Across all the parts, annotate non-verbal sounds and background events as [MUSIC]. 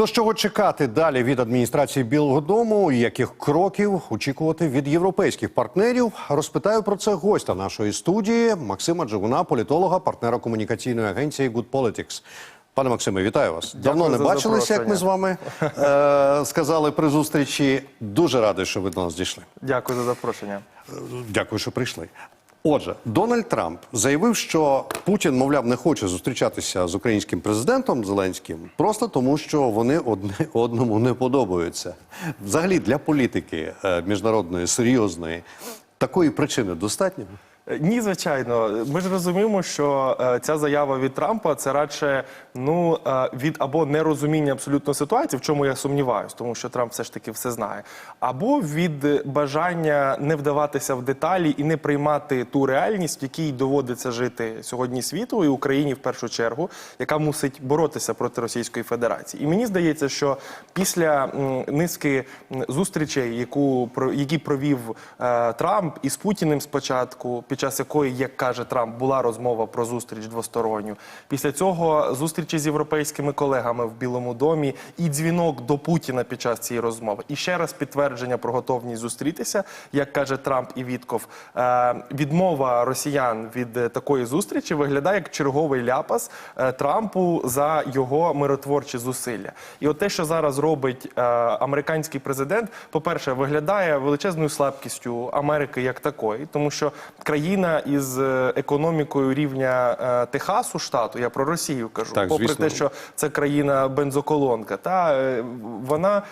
Тож чого чекати далі від адміністрації Білого Дому, і яких кроків очікувати від європейських партнерів? Розпитаю про це гостя нашої студії Максима Джигуна, політолога, партнера комунікаційної агенції Good Politics. Пане Максиме, вітаю вас. Давно не бачилися, як ми з вами е, сказали при зустрічі. Дуже радий, що ви до нас дійшли. Дякую за запрошення. Дякую, що прийшли. Отже, Дональд Трамп заявив, що Путін, мовляв, не хоче зустрічатися з українським президентом Зеленським просто тому, що вони одне [LAUGHS] одному не подобаються. Взагалі для політики е, міжнародної серйозної такої причини достатньо. Ні, звичайно. Ми ж розуміємо, що е, ця заява від Трампа це радше ну е, від або нерозуміння абсолютно ситуації, в чому я сумніваюсь, тому що Трамп все ж таки все знає, або від бажання не вдаватися в деталі і не приймати ту реальність, в якій доводиться жити сьогодні світу і Україні в першу чергу, яка мусить боротися проти Російської Федерації. І мені здається, що після низки зустрічей, яку які провів е, Трамп із Путіним спочатку, під час якої, як каже Трамп, була розмова про зустріч двосторонню. Після цього зустрічі з європейськими колегами в Білому домі і дзвінок до Путіна під час цієї розмови. І ще раз підтвердження про готовність зустрітися, як каже Трамп і Вітков. Е, відмова росіян від е, такої зустрічі виглядає як черговий ляпас е, Трампу за його миротворчі зусилля. І от те, що зараз робить американський президент, по-перше, виглядає величезною слабкістю Америки як такої, тому що країна із е, економікою рівня е, Техасу, штату, я про Росію кажу, Так, попри звісно. те, що це країна бензоколонка, та е, вона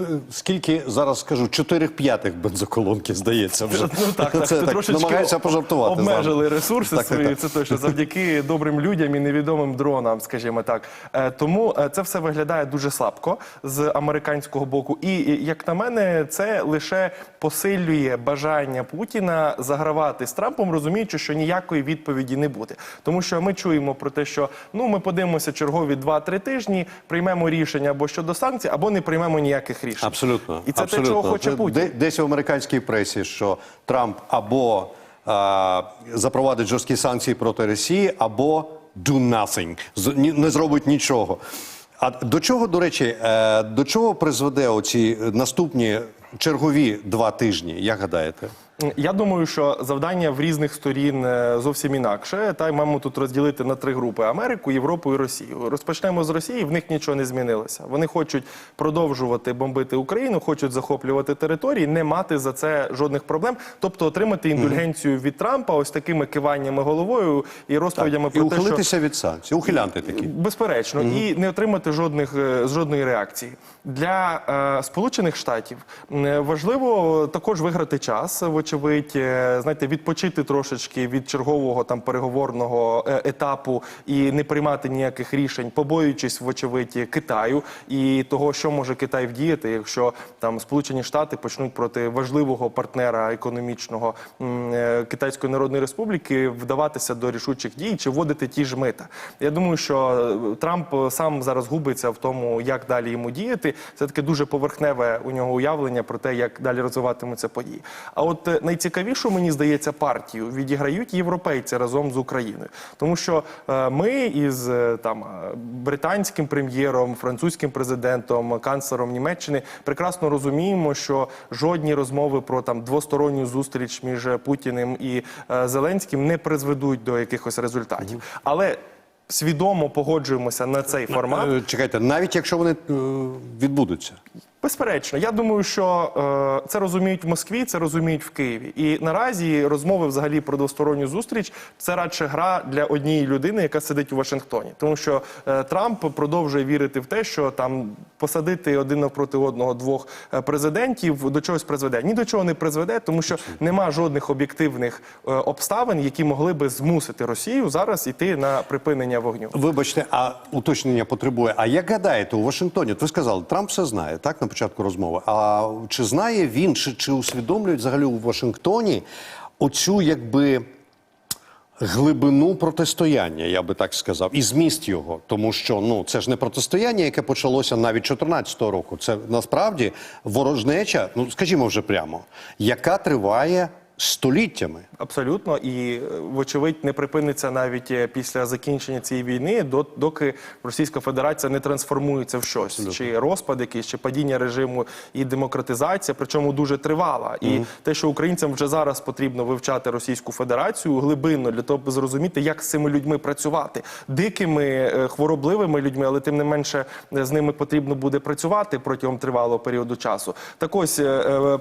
Е, Скільки зараз скажу, 4 п'ятих бензоколонки, здається, вже Ну так, так, це ти так трошечки намагаюся пожартувати. з вами. Обмежили ресурси Так, так, свої, так. це точно завдяки [LAUGHS] добрим людям і невідомим дронам, скажімо так. Е, Тому е, це все виглядає дуже слабко з американського боку. І і, як на мене, це лише посилює бажання Путіна загравати з Трампом, розуміючи, що ніякої відповіді не буде. Тому що ми чуємо про те, що ну ми подивимося чергові 2-3 тижні, приймемо рішення або щодо санкцій, або не приймемо ніяких рішень. Абсолютно. І це абсолютно. те, чого хоче Це Путін. де- Десь в американській пресі, що Трамп або а, запровадить жорсткі санкції проти Росії, або do nothing, не зробить нічого. А до чого, до речі, е, до чого призведе оці наступні чергові два тижні, як гадаєте? Я думаю, що завдання в різних сторін е, зовсім інакше. Та й маємо тут розділити на три групи: Америку, Європу і Росію. Розпочнемо з Росії. В них нічого не змінилося. Вони хочуть продовжувати бомбити Україну, хочуть захоплювати території, не мати за це жодних проблем, тобто отримати індульгенцію від Трампа, ось такими киваннями головою і розповідями І про те, що ухилитися від санкцій, ухилянти такі. Безперечно, і не отримати жодних е, жодної реакції для е, Сполучених Штатів. Важливо також виграти час, вочевидь, е, знаєте, відпочити трошечки від чергового там переговорного е, етапу і не приймати ніяких рішень, побоюючись, вочевидь, Китаю і того, що може Китай вдіяти, якщо там Сполучені Штати почнуть проти важливого партнера економічного е, Китайської Народної Республіки вдаватися до рішучих дій чи вводити ті ж мита. Я думаю, що Трамп сам зараз губиться в тому, як далі йому діяти. Це таке дуже поверхневе у нього уявлення про те, як далі розвиватимуться події. А от найцікавішу, мені здається, партію відіграють європейці разом з Україною, тому що е, ми із е, там е, британським прем'єром, французьким президентом, канцлером Німеччини прекрасно розуміємо, що жодні розмови про там двосторонню зустріч між Путіним і Зеленським не призведуть до якихось результатів. Але свідомо погоджуємося на цей формат. Чекайте, навіть якщо вони відбудуться. Безперечно, я думаю, що е, це розуміють в Москві, це розуміють в Києві. І наразі розмови взагалі про двосторонню зустріч це радше гра для однієї людини, яка сидить у Вашингтоні, тому що е, Трамп продовжує вірити в те, що там посадити один навпроти одного двох е, президентів до чогось призведе. Ні до чого не призведе, тому що нема жодних об'єктивних е, обставин, які могли би змусити Росію зараз іти на припинення вогню. Вибачте, а уточнення потребує. А як гадаєте, у Вашингтоні, ви сказали, Трамп все знає, так, початку розмови. А чи знає він, чи, чи усвідомлюють взагалі у Вашингтоні оцю якби глибину протистояння, я би так сказав, і зміст його, тому що ну це ж не протистояння, яке почалося навіть 14-го року. Це насправді ворожнеча, ну скажімо вже прямо, яка триває століттями. Абсолютно, і е, вочевидь не припиниться навіть е, після закінчення цієї війни, доки Російська Федерація не трансформується в щось, чи розпад якийсь, чи падіння режиму і демократизація, причому дуже тривала. І те, що українцям вже зараз потрібно вивчати Російську Федерацію глибинно для того, аби зрозуміти, як з цими людьми працювати, дикими, е, хворобливими людьми, але тим не менше з ними потрібно буде працювати протягом тривалого періоду часу. Так ось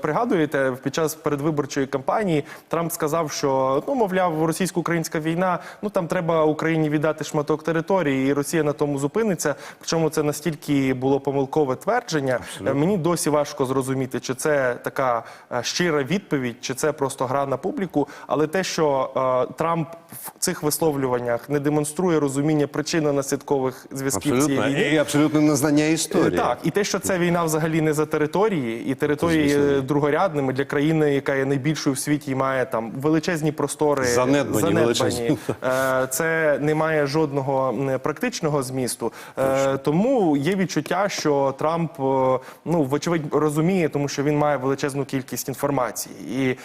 пригадуєте, під час передвиборчої кампанії Трамп сказав, що ну мовляв, російсько-українська війна, ну там треба Україні віддати шматок території, і Росія на тому зупиниться. Причому це настільки було помилкове твердження. Е, Мені досі важко зрозуміти, чи це така е, щира відповідь, чи це просто гра на публіку. Але те, що е, Трамп в цих висловлюваннях не демонструє розуміння причинно-наслідкових зв'язків Абсолютно. цієї війни. І абсолютно незнання історії. Так, і те, що ця війна взагалі не за території, і території другорядними для країни, яка є найбільшою в світі, і має там величезні простори, Занедбані, величезні. Е, Це не має жодного практичного змісту. Е, Тому є відчуття, що Трамп е, ну вочевидь розуміє, тому що він має величезну кількість інформації, і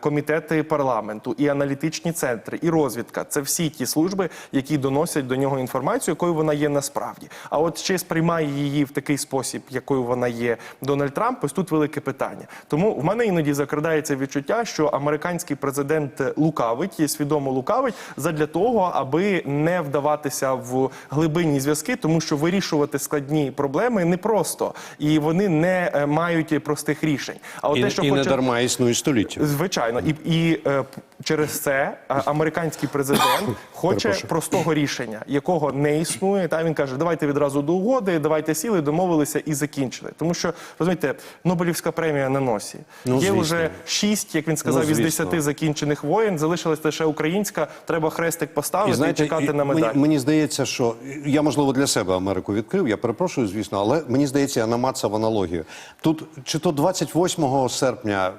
комітети парламенту, і аналітичні центри, і розвідка це всі ті служби, які доносять до нього інформацію, якою вона є насправді. А от чи сприймає її в такий спосіб, якою вона є Дональд Трамп, ось тут велике питання. Тому в мене іноді закрадається відчуття, що американський президент лукавить, є свідомо лукавить задля того, аби не вдаватися в глибинні зв'язки, тому що вирішувати складні проблеми непросто і вони не е, мають простих рішень. А от І, те, що і не дарма існує століття. Звичайно, і, і е, через це американський президент хоче простого рішення, якого не існує. Та він каже: давайте відразу до угоди, давайте сіли, домовилися і закінчили. Тому що розумієте, Нобелівська премія на носі. Ну, Є вже шість, як він сказав, Ну, із десяти закінчених воєн. Залишилась лише українська. Треба хрестик поставити і, чекати і на медаль. Мені, мені здається, що я можливо для себе Америку відкрив. Я перепрошую, звісно, але мені здається, я намацав аналогію. Тут чи то 28 серпня.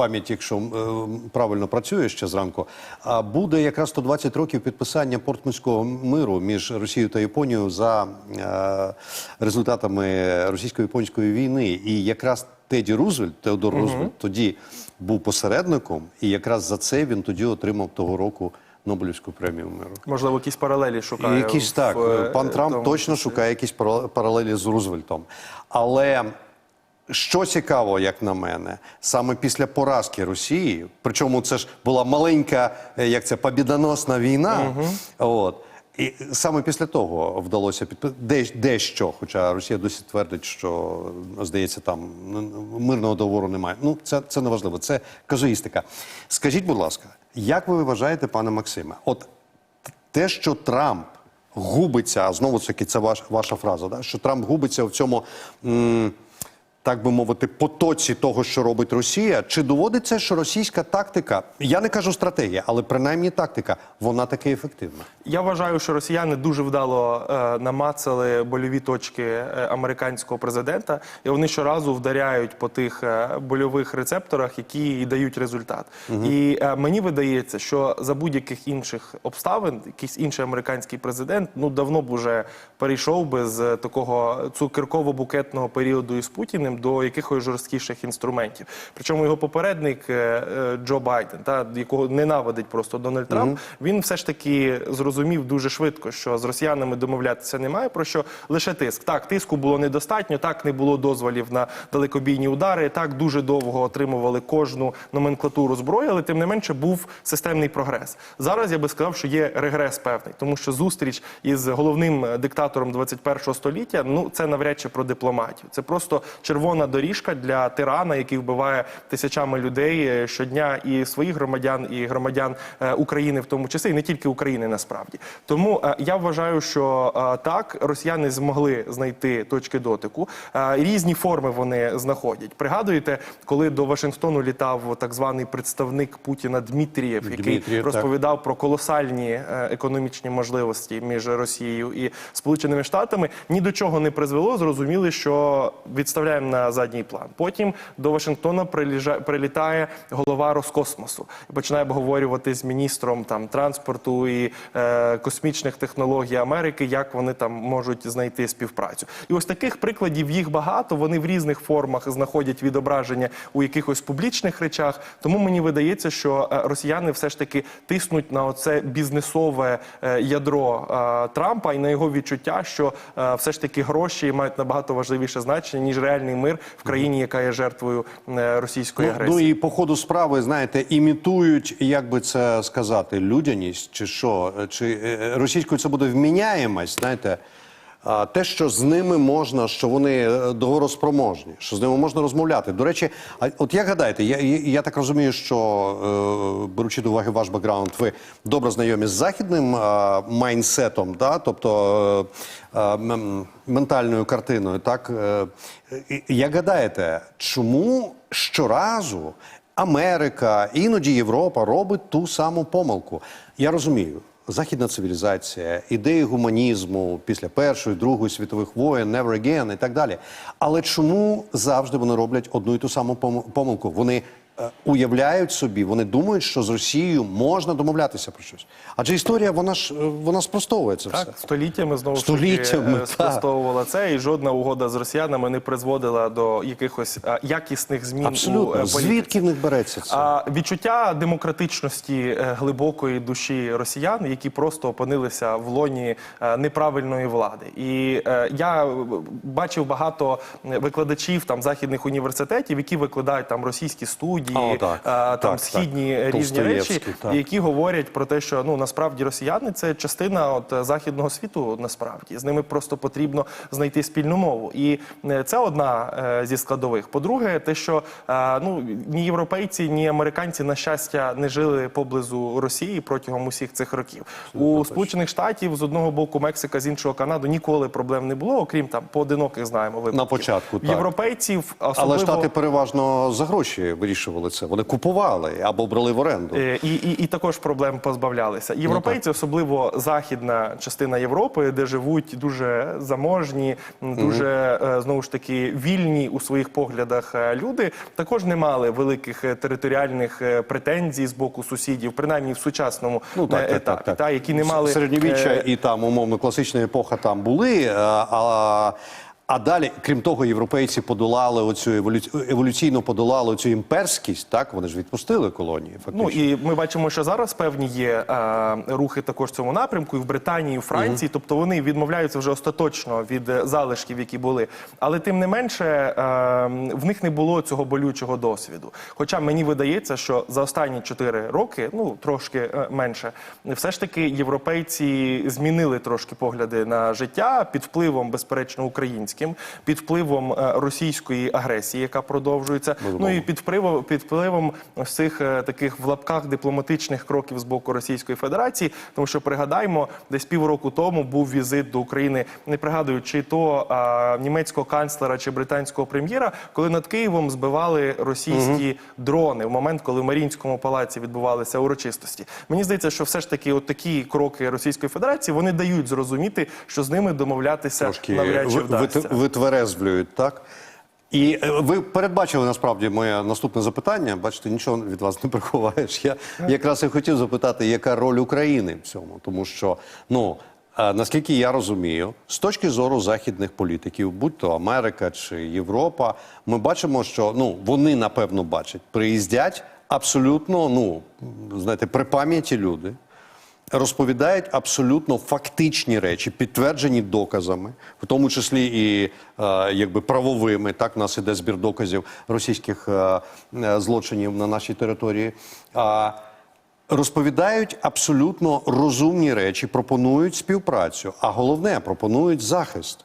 Пам'ять, якщо е, правильно працює ще зранку, а буде якраз 120 років підписання портмутського миру між Росією та Японією за е, результатами російсько-японської війни. І якраз Теді Рузвельт, Теодор Рузвельт, тоді був посередником, і якраз за це він тоді отримав того року Нобелівську премію миру. Можливо, якісь паралелі шукає. якісь в, так, е, пан Трамп тому точно шукає якісь парале- паралелі з Рузвельтом. Але що цікаво, як на мене, саме після поразки Росії, причому це ж була маленька, е, як це, побідоносна війна. От. І саме після того вдалося підписати дещо, хоча Росія досі твердить, що здається, там мирного договору немає. Ну, це, це не важливо, це казуїстика. Скажіть, будь ласка, як ви вважаєте, пане Максиме, от те, що Трамп губиться, а знову таки це ваш, ваша фраза, да? що Трамп губиться в цьому, м, так би мовити, потоці того, що робить Росія, чи доводиться, що російська тактика, я не кажу стратегія, але принаймні тактика, вона таки ефективна? Я вважаю, що росіяни дуже вдало е, намацали больові точки е, американського президента, і вони щоразу вдаряють по тих е, больових рецепторах, які і дають результат. І е, мені видається, що за будь-яких інших обставин, якийсь інший американський президент ну давно б уже перейшов би з такого цукерково-букетного періоду із Путіним до якихось жорсткіших інструментів. Причому його попередник е, е, Джо Байден, та якого ненавидить просто Дональд Трамп, він все ж таки зрозумів дуже швидко, що з росіянами домовлятися немає про що лише тиск. Так, тиску було недостатньо, так не було дозволів на далекобійні удари. Так дуже довго отримували кожну номенклатуру зброї, але тим не менше був системний прогрес. Зараз я би сказав, що є регрес певний, тому що зустріч із головним диктатором 21 століття ну це навряд чи про дипломатію. Це просто червона доріжка для тирана, який вбиває тисячами людей е, щодня і своїх громадян, і громадян е, України, в тому числі, і не тільки України насправді. Тому е, я вважаю, що так росіяни змогли знайти точки дотику. Різні форми вони знаходять. Пригадуєте, коли до Вашингтону літав так званий представник Путіна Дмитрієв, який Дмитрієв, так. розповідав про колосальні економічні можливості між Росією і Сполученими Штатами, ні до чого не призвело. Зрозуміли, що відставляємо на задній план. Потім до Вашингтона прилітає голова Роскосмосу і починає обговорювати з міністром там транспорту і е, космічних технологій Америки, як вони там можуть знайти співпрацю. І ось таких прикладів їх багато. Вони в різних формах знаходять відображення у якихось публічних речах. Тому мені видається, що е, росіяни все ж таки тиснуть на оце бізнесове е, ядро е, Трампа і на його відчуття, що все ж таки гроші мають набагато важливіше значення ніж реальний мир в країні, яка є жертвою е, російської Ну, агресії. ну і по ходу справи, знаєте, імітують, як би це сказати, людяність чи що, чи е, російською це буде вміняємость, знаєте. Те, що з ними можна, що вони е, договороспроможні, що з ними можна розмовляти. До речі, от як гадаєте, я, я, так розумію, що е, беручи до уваги ваш бекграунд, ви добре знайомі з західним майнсетом, да? тобто е, ментальною картиною. Так як гадаєте, чому щоразу Америка, іноді Європа робить ту саму помилку? Я розумію. Західна цивілізація, ідеї гуманізму після Першої, Другої світових воєн, never again і так далі. Але чому завжди вони роблять одну і ту саму пом- помилку? Вони уявляють собі, вони думають, що з Росією можна домовлятися про щось. Адже історія вона ж е, вона спростовує це все. Так, століттями знову Століттями, таки е, спростовувала це, і жодна угода з росіянами не призводила до якихось е, якісних змін у е, Абсолютно. політиці. Звідки в них береться це? А відчуття демократичності е, глибокої душі росіян, які просто опинилися в лоні е, неправильної влади. І е, я е, бачив багато викладачів там західних університетів, які викладають там російські студії, О, так. е, там Так, східні так. різні речі, так. які говорять про те, що ну насправді росіяни це частина от е, західного світу. Насправді з ними просто потрібно знайти спільну мову, і е, це одна е, зі складових. По-друге, те, що е, ну ні європейці, ні американці на щастя не жили поблизу Росії протягом усіх цих років. У Сполучених Штатів з одного боку Мексика, з іншого Канаду ніколи проблем не було, окрім там поодиноких знаємо випадків. На початку, так. європейців Але штати переважно за гроші вирішували це. Вони купували або брали в оренду. Е, І, і, і також проблем позбавлялися. Європейці, особливо західна частина Європи, де живуть дуже заможні, дуже е, знову ж таки вільні у своїх поглядах е, люди, також не мали великих територіальних претензій з боку сусідів, принаймні в сучасному Ну так, е, так, етапі, так, так. та, які не мали середньовіччя і там умовно класична епоха там були. е, А, а далі, крім того, європейці подолали оцю еволю... еволюційно подолали цю імперськість. Так вони ж відпустили колонії. Фактично. Ну і ми бачимо, що зараз певні є е, рухи також в цьому напрямку, і в Британії, і в Франції. Тобто вони відмовляються вже остаточно від е, залишків, які були. Але тим не менше е, в них не було цього болючого досвіду. Хоча мені видається, що за останні 4 роки, ну трошки е, менше, все ж таки європейці змінили трошки погляди на життя під впливом, безперечно, українським, під впливом е, російської агресії, яка продовжується. Ну і під впливом під впливом цих е, таких в лапках дипломатичних кроків з боку Російської Федерації. Тому що пригадаймо, десь півроку тому був візит до України. Не пригадую, чи то а, німецького канцлера чи британського прем'єра, коли над Києвом збивали російські дрони в момент, коли в Маріїнському палаці відбувалися урочистості. Мені здається, що все ж таки, от такі кроки Російської Федерації вони дають зрозуміти, що з ними домовлятися навряд чи вдасться. Вит- витверезвлюють, так? І е, ви передбачили насправді моє наступне запитання. Бачите, нічого від вас не приховаєш. Я якраз і хотів запитати, яка роль України в цьому, тому що ну. е, Наскільки я розумію, з точки зору західних політиків, будь то Америка чи Європа, ми бачимо, що ну вони напевно бачать, приїздять абсолютно, ну знаєте, при пам'яті люди, розповідають абсолютно фактичні речі, підтверджені доказами, в тому числі і е, якби правовими. Так, у нас іде збір доказів російських е, е, злочинів на нашій території. А розповідають абсолютно розумні речі, пропонують співпрацю, а головне пропонують захист.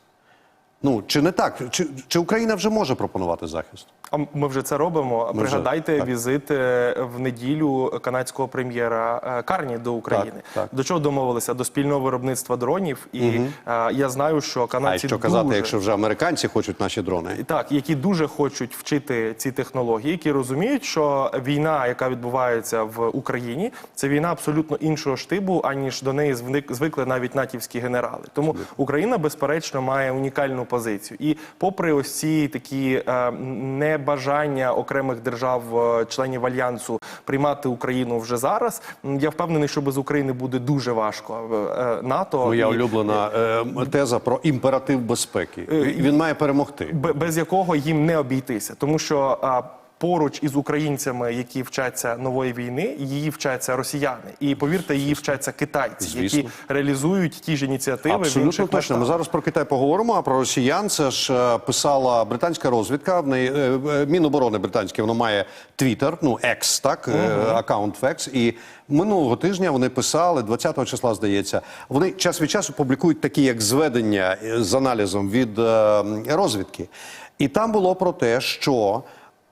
Ну чи не так? Чи, чи Україна вже може пропонувати захист? А ми вже це робимо. Ми Пригадайте так. візит в неділю канадського прем'єра е, Карні до України. так. До чого домовилися? До спільного виробництва дронів. І е, я знаю, що А канадці що казати, дуже... якщо вже американці хочуть наші дрони? Так, які дуже хочуть вчити ці технології, які розуміють, що війна, яка відбувається в Україні, це війна абсолютно іншого штибу, аніж до неї звик- звикли навіть натівські генерали. Тому Україна, безперечно, має унікальну позицію. І попри ось ці такі е, небажання окремих держав, е, членів альянсу приймати Україну вже зараз, я впевнений, що без України буде дуже важко. Е, НАТО Моя і- улюблена теза про імператив безпеки. Він має перемогти. без якого їм не обійтися, тому що поруч із українцями, які вчаться нової війни, її вчаться росіяни, і повірте, її вчаться китайці, Звісно. які реалізують ті ж ініціативи. в Абсолютно інших точно. Ми зараз про Китай поговоримо, а про росіян це ж е, писала британська розвідка. В неї е, е, Міноборони британське, воно має Твіттер, ну X, так, аккаунт в X. І минулого тижня вони писали, 20 числа, здається, вони час від часу публікують такі як зведення з аналізом від розвідки. І там було про те, що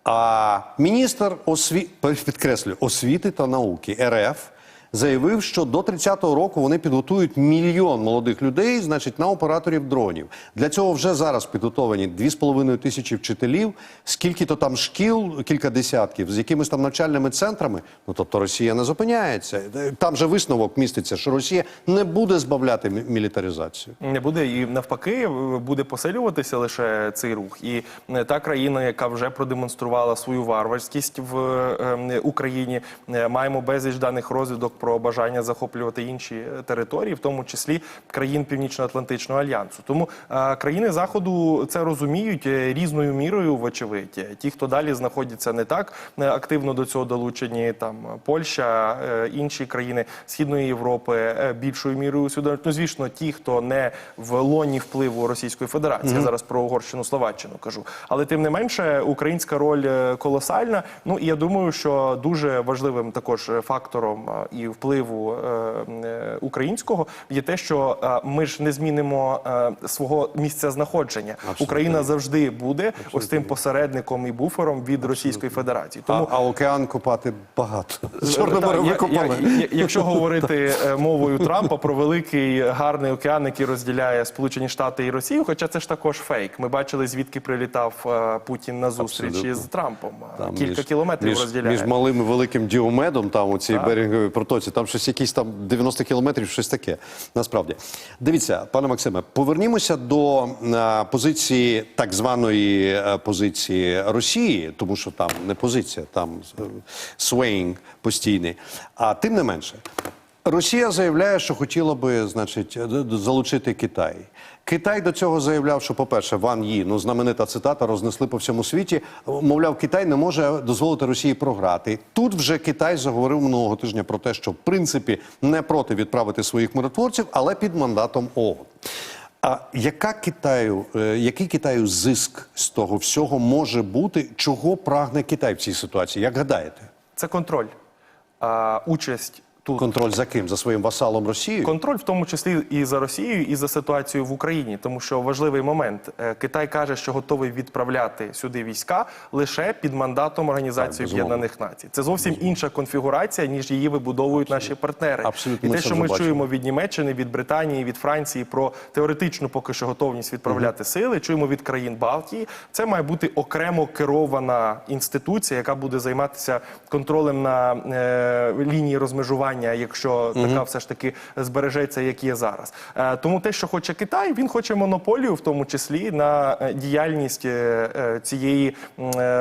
а, міністр осві... підкреслю, освіти та науки РФ заявив, що до 30-го року вони підготують мільйон молодих людей, значить, на операторів дронів. Для цього вже зараз підготовані 2,5 тисячі вчителів, скільки то там шкіл, кілька десятків, з якимись там навчальними центрами. Ну тобто Росія не зупиняється. Там же висновок міститься, що Росія не буде збавляти мілітаризацію. Не буде і навпаки буде посилюватися лише цей рух. І е, та країна, яка вже продемонструвала свою варварськість в е, Україні, е, маємо безліч даних розвідок про бажання захоплювати інші е, території, в тому числі країн Північно-Атлантичного альянсу. Тому е, країни заходу це розуміють е, різною мірою, вочевидь. Ті, хто далі знаходяться не так активно до цього долучені, там Польща, інші країни Східної Європи більшою мірою усвідомлюють. Ну, звісно, ті, хто не в лоні впливу Російської Федерації, я зараз про Угорщину, Словаччину кажу. Але тим не менше, українська роль колосальна. Ну і я думаю, що дуже важливим також фактором і впливу е, е, українського є те, що е, ми ж не змінимо свого місця знаходження. Україна завжди буде ось тим посередником і буфером від Російської Федерації. Тому А, а океан копати багато. Чорне море я- Якщо [LAUGHS] говорити мовою Трампа про великий гарний океан, який розділяє Сполучені Штати і Росію, хоча це ж також фейк. Ми бачили, звідки прилітав Путін на зустріч Абсолютно. із Трампом. Там Кілька між- кілометрів між, розділяє. Між малим і великим діомедом, там у цій береговій протоці, там щось якісь там 90 кілометрів, щось таке. Насправді. Дивіться, пане Максиме, повернімося до е, позиції так званої е, позиції Росії, тому що там не позиція, там свейнг постійний. А тим не менше. Росія заявляє, що хотіла би, значить, д- залучити Китай. Китай до цього заявляв, що, по-перше, Ван Ї, ну знаменита цитата, рознесли по всьому світі. Мовляв, Китай не може дозволити Росії програти. Тут вже Китай заговорив минулого тижня про те, що в принципі не проти відправити своїх миротворців, але під мандатом ООН. А яка Китаю, е, який Китаю зиск з того всього може бути? Чого прагне Китай в цій ситуації? Як гадаєте? Це контроль. А, участь тут. Контроль за ким? За своїм васалом Росією? Контроль в тому числі і за Росією, і за ситуацією в Україні, тому що важливий момент. Е, Китай каже, що готовий відправляти сюди війська лише під мандатом Організації безумовно. Об'єднаних Націй. Це зовсім інша конфігурація, ніж її вибудовують наші партнери. Абсолютно, і те, що ми бачимо. чуємо від Німеччини, від Британії, від Франції про теоретичну поки що готовність відправляти сили. Чуємо від країн Балтії. Це має бути окремо керована інституція, яка буде займатися контролем на е, лінії розмежування, якщо така все ж таки збережеться, як є зараз. Е, тому те, що хоче Китай, він хоче монополію, в тому числі на е, діяльність е, цієї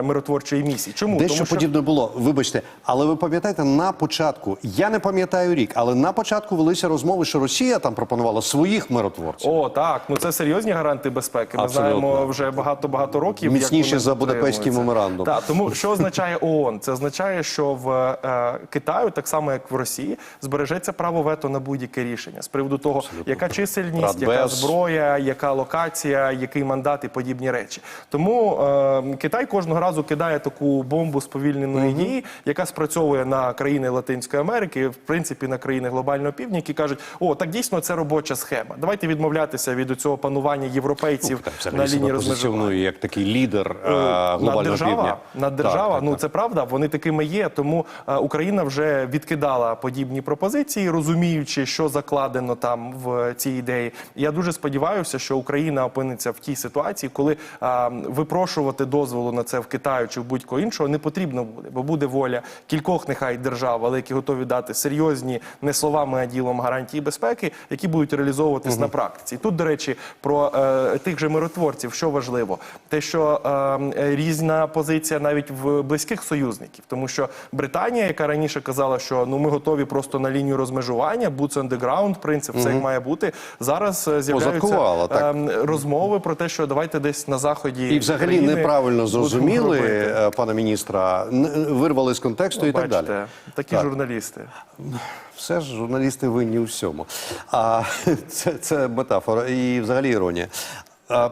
миротворчої місії. Чому Дещо тому, що подібне було. Вибачте, але ви пам'ятаєте, на початку, я не пам'ятаю рік, але на початку велися розмови, що Росія там пропонувала своїх миротворців. О, так, ну це серйозні гаранти безпеки. Ми Абсолютно. знаємо вже багато багато років. Вони за Будапештський меморандум. Так, тому що означає ООН? Це означає, що в е, Китаю, так само як в Росії, збережеться право вето на будь-яке рішення з приводу того, яка чисельність, яка зброя, яка локація, який мандат і подібні речі. Тому е, Китай кожного разу кидає таку бомбу сповільненої дії, яка спрацьовує на країни Латинської Америки, в принципі, на країни глобального півдня, які кажуть, о, так дійсно це робоча схема. Давайте відмовлятися від цього панування європейців Так, на лінії розмежування. як такий лідер е, глобального Наддержава, півдня. наддержава, Так, так, ну так. це правда, вони такими є. Тому е, Україна вже відкидала подібні подібні пропозиції, розуміючи, що закладено там в цій ідеї. Я дуже сподіваюся, що Україна опиниться в тій ситуації, коли а, випрошувати дозволу на це в Китаю чи в будь-кого іншого не потрібно буде, бо буде воля кількох нехай держав, але які готові дати серйозні не словами, а ділом гарантії безпеки, які будуть реалізовуватись на практиці. Тут, до речі, про е, тих же миротворців, що важливо, те, що е, різна позиція навіть в близьких союзників, тому що Британія, яка раніше казала, що ну ми готові просто на лінію розмежування, boots on the ground, принцип, все як має бути. Зараз е, з'являються так. е, розмови про те, що давайте десь на заході І взагалі неправильно будемо зрозуміли робити. е, пана міністра, н- вирвали з контексту і так Бачите, далі. такі Так. журналісти. Все ж журналісти винні у всьому. А [LAUGHS] це, це метафора і взагалі іронія. А,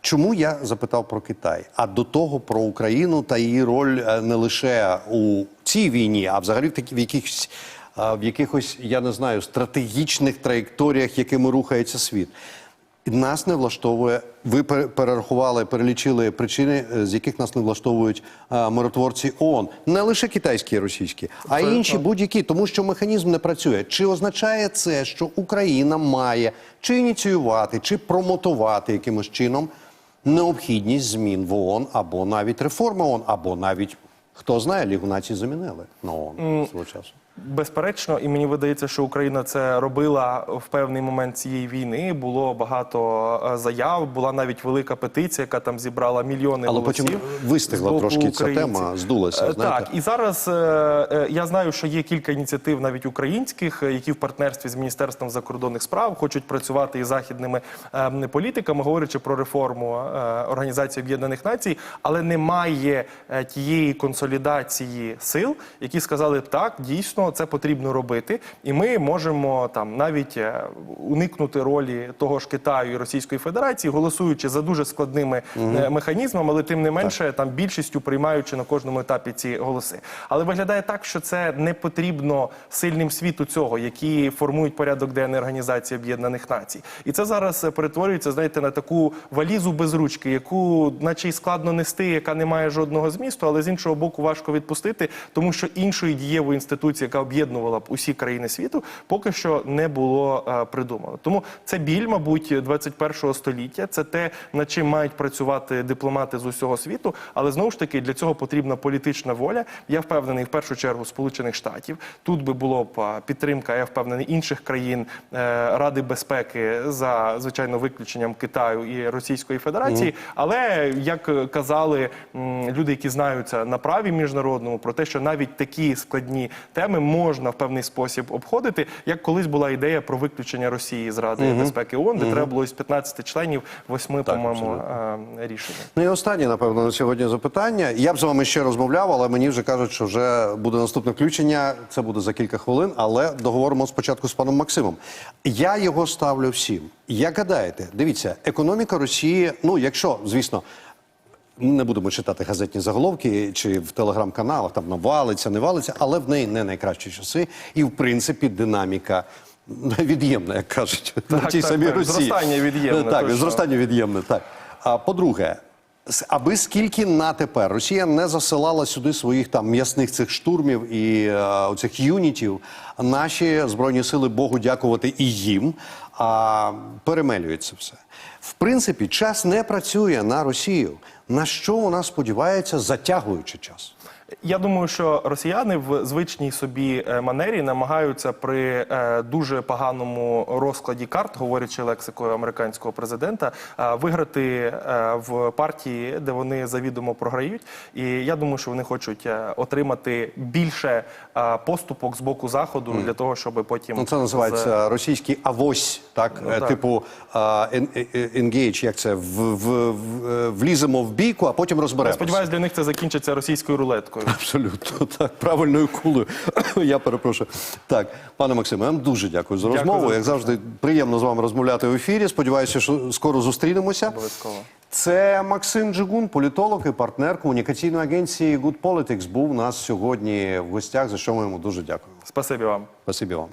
чому я запитав про Китай? А до того про Україну та її роль е, не лише у цій війні, а взагалі в такі в якихось. В якихось, я не знаю, стратегічних траєкторіях, якими рухається світ. Нас не влаштовує. Ви пере- перерахували, перелічили причини, е, з яких нас не влаштовують миротворці ООН. Не лише китайські і російські, а й інші будь-які, тому що механізм не працює. Чи означає це, що Україна має чи ініціювати, чи промотувати якимось чином необхідність змін в ООН або навіть реформи ООН, або навіть хто знає, Лігу націй замінили на ООН свого часу. Безперечно, і мені видається, що Україна це робила в певний момент цієї війни. Було багато е, заяв, була навіть велика петиція, яка там зібрала мільйони Але голосів. потім вистигла трошки ця тема, здулася, Е, знаєте. Так, і зараз е, я знаю, що є кілька ініціатив навіть українських, які в партнерстві з міністерством закордонних справ хочуть працювати із західними е, політиками, говорячи про реформу Організації Об'єднаних Націй, але немає тієї консолідації сил, які сказали так, дійсно це потрібно робити, і ми можемо там навіть е, уникнути ролі того ж Китаю і Російської Федерації, голосуючи за дуже складними е, механізмами, але тим не менше там більшістю приймаючи на кожному етапі ці голоси. Але виглядає так, що це не потрібно сильним світу цього, які формують порядок денний Організації Об'єднаних Націй. І це зараз перетворюється, знаєте, на таку валізу без ручки, яку, наче й складно нести, яка не має жодного змісту, але з іншого боку важко відпустити, тому що іншої дієвої інституції, яка об'єднувала б усі країни світу, поки що не було е, придумано. Тому це біль, мабуть, 21-го століття. Це те, над чим мають працювати дипломати з усього світу. Але знову ж таки для цього потрібна політична воля. Я впевнений, в першу чергу, Сполучених Штатів. Тут би було б підтримка, я впевнений, інших країн е, Ради безпеки за звичайно виключенням Китаю і Російської Федерації. Але як е, казали люди, які знаються на праві міжнародному, про те, що навіть такі складні теми можна в певний спосіб обходити, як колись була ідея про виключення Росії з Ради безпеки ООН, де треба було із 15 членів 8, по-моєму, рішення. Ну і останнє, напевно, на сьогодні запитання. Я б з вами ще розмовляв, але мені вже кажуть, що вже буде наступне включення. Це буде за кілька хвилин. Але договоримо спочатку з паном Максимом. Я його ставлю всім. Як гадаєте, дивіться, економіка Росії, ну якщо, звісно. Не будемо читати газетні заголовки чи в телеграм-каналах, там навалиться, не валиться, але в неї не найкращі часи. І в принципі динаміка від'ємна, як кажуть, на тій так, самій так, Росії. зростання від'ємне, Так, точно. зростання від'ємне, так. А по-друге, аби скільки на тепер Росія не засилала сюди своїх там м'ясних цих штурмів і е, оцих юнітів, наші збройні сили Богу дякувати і їм, а перемелюється все. В принципі, час не працює на Росію. На що вона сподівається, затягуючи час? Я думаю, що росіяни в звичній собі е, манері намагаються при е, дуже поганому розкладі карт, говорячи лексикою американського президента, е, виграти в партії, де вони завідомо програють. І я думаю, що вони хочуть отримати більше поступок з боку заходу для того, щоб потім Ну, це з- називається російський авось, так? Ну. Типу engage, як це? В, в, в, вліземо в бійку, а потім Я розберемося. сподіваюся, для них це закінчиться російською рулеткою. Абсолютно так, правильною кулею. Я перепрошую. Так, пане Максиме, я вам дуже дякую за Дякую розмову. за Як завжди, приємно з вами розмовляти в ефірі. Сподіваюся, що скоро зустрінемося. Обов'язково. Це Максим Джигун, політолог і партнер комунікаційної агенції Good Politics, був у нас сьогодні в гостях, за що ми йому дуже дякуємо. Спасибі вам. Спасибі вам.